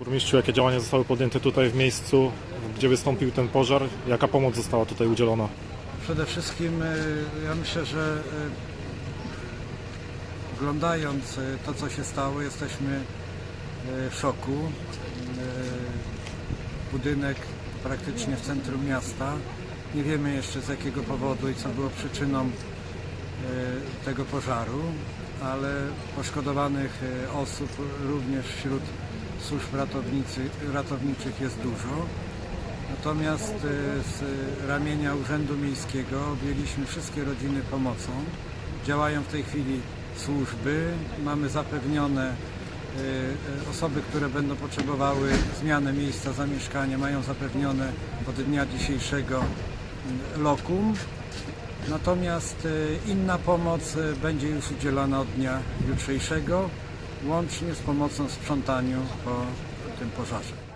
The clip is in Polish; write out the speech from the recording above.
Burmistrzu, jakie działania zostały podjęte tutaj w miejscu, gdzie wystąpił ten pożar? Jaka pomoc została tutaj udzielona? Przede wszystkim y, ja myślę, że y, oglądając y, to, co się stało, jesteśmy w szoku. Budynek praktycznie w centrum miasta. Nie wiemy jeszcze z jakiego powodu i co było przyczyną tego pożaru, ale poszkodowanych osób również wśród służb ratowniczych jest dużo. Natomiast e, z ramienia Urzędu Miejskiego objęliśmy wszystkie rodziny pomocą. Działają w tej chwili służby. Mamy zapewnione e, e, osoby, które będą potrzebowały zmiany miejsca zamieszkania, mają zapewnione od dnia dzisiejszego mm, lokum. Natomiast inna pomoc będzie już udzielana od dnia jutrzejszego, łącznie z pomocą w sprzątaniu po tym pożarze.